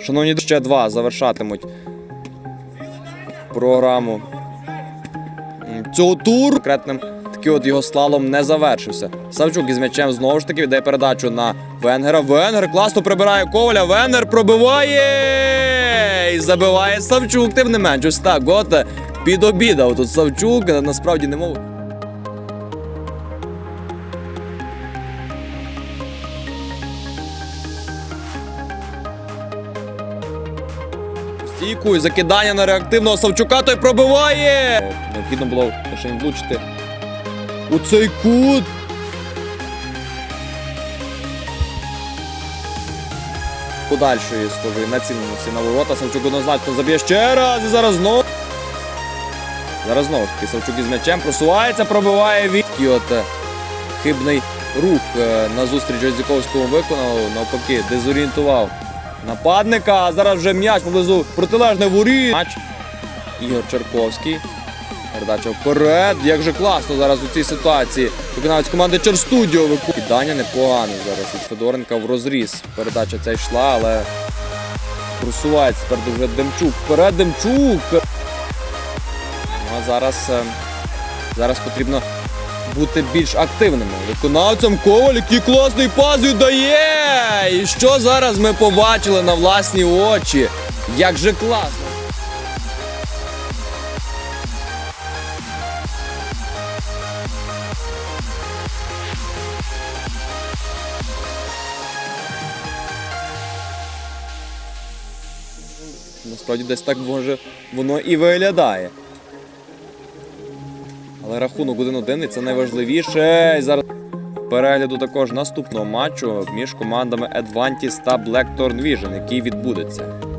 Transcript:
Шановні, ще два завершатимуть програму цього туру. Конкретним такий от його слалом не завершився. Савчук із м'ячем знову ж таки віддає передачу на Венгера. Венгер класно прибирає Коваля. Венгер пробиває і забиває Савчук. Тим не менш, ось так. От е, підобідав тут Савчук. Насправді не мов. Стійку і закидання на реактивного Савчука, той пробиває! Необхідно було лише влучити у цей кут. Подальшої схожої націленості на ворота. Савчук однозначно заб'є ще раз і зараз знову. Зараз знову ж таки Савчук із м'ячем просувається, пробиває від. І от е, хибний рух е, на зустріч Озіковському виконав, навпаки, дезорієнтував нападника. А зараз вже м'яч поблизу протилежний воріт. Матч. Ігор Черковський. Передача вперед. Як же класно зараз у цій ситуації. Виконавець команди Черстудіо. Кидання непогане зараз від Федоренка в розріз. Передача ця йшла, але просувається тепер дуже Демчук. Вперед Демчук. Ну а зараз, е, зараз потрібно бути більш активними. Виконавцем Коваль, який класний пас віддає! І що зараз ми побачили на власні очі? Як же класно! Насправді десь так може воно і виглядає. Але рахунок 1-1 це найважливіше. І зараз перегляду також наступного матчу між командами Advantis та Blackthorn Vision, який відбудеться.